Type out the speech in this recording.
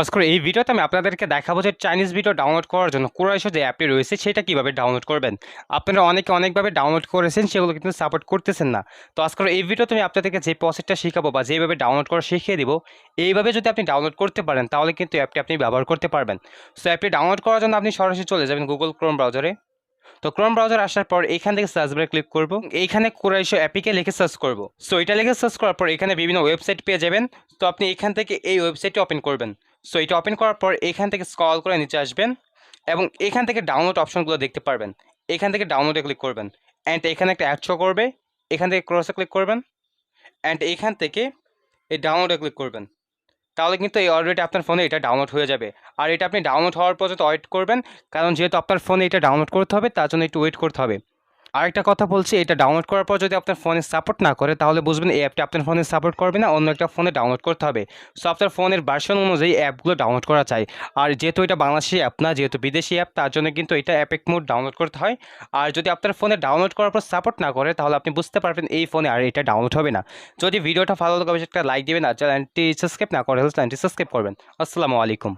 আজকের এই ভিডিওতে আমি আপনাদেরকে দেখাবো যে চাইনিজ ভিডিও ডাউনলোড করার জন্য কোরাইশো যে অ্যাপটি রয়েছে, সেটা কীভাবে ডাউনলোড করবেন? আপনারা অনেকে অনেকভাবে ডাউনলোড করেছেন, সেগুলো কিন্তু সাপোর্ট করতেছেন না। তো আজকের এই ভিডিওতে আমি আপনাদেরকে যে প্রসেসটা শেখাবো বা যেভাবে ডাউনলোড করা শিখিয়ে দিব, এইভাবে যদি আপনি ডাউনলোড করতে পারেন, তাহলে কিন্তু অ্যাপটি আপনি ব্যবহার করতে পারবেন। সো অ্যাপটি ডাউনলোড করার জন্য আপনি সরাসরি চলে যাবেন গুগল ক্রোম ব্রাউজারে তো ক্রোম ব্রাউজার আসার পর এখান থেকে সার্চ বারে ক্লিক করব। এইখানে কোরাইশো অ্যাপিকে লিখে সার্চ করব। সো এটা লিখে সার্চ করার পর এখানে বিভিন্ন ওয়েবসাইট পেয়ে যাবেন। তো আপনি এখান থেকে এই ওয়েবসাইটটি ওপেন করবেন। সো এটা ওপেন করার পর এখান থেকে স্ক্রল করে নিচে আসবেন এবং এখান থেকে ডাউনলোড অপশনগুলো দেখতে পারবেন। এখান থেকে ডাউনলোডে ক্লিক করবেন। অ্যান্ড এখানে একটা অ্যাড শো করবে। এখান থেকে ক্রসে ক্লিক করবেন। অ্যান্ড এখান থেকে এই ডাউনলোডে ক্লিক করবেন। তাহলে কিন্তু এই অলরেডি আপনার ফোনে এটা ডাউনলোড হয়ে যাবে। আর এটা আপনি ডাউনলোড হওয়ার পর্যন্ত ওয়েট করবেন, কারণ যেহেতু আপনার ফোনে এটা ডাউনলোড করতে হবে, তার জন্য একটু ওয়েট করতে হবে। আরেকটা কথা বলছি, এটা ডাউনলোড করার পর যদি আপনার ফোনে সাপোর্ট না করে, তাহলে বুঝবেন এই অ্যাপটি আপনার ফোনে সাপোর্ট করবে না, অন্য একটা ফোনে ডাউনলোড করতে হবে। সো আপনার ফোনের ভার্সন অনুযায়ী অ্যাপগুলো ডাউনলোড করা চাই। আর যেহেতু এটা বাংলাদেশি অ্যাপ না, যেহেতু বিদেশি অ্যাপ তার জন্য কিন্তু এটা অ্যাপেক মোড ডাউনলোড করতে হয়। আর যদি আপনার ফোনে ডাউনলোড করার পর সাপোর্ট না করে, তাহলে আপনি বুঝতে পারবেন এই ফোনে আর এটা ডাউনলোড হবে না। যদি ভিডিওটা ভালো লাগে, অবশ্যই একটা লাইক দেবেন, আর চ্যানেলটি সাবস্ক্রাইব না করে চ্যানেলটি সাবস্ক্রাইব করবেন। আসসালামু আলাইকুম।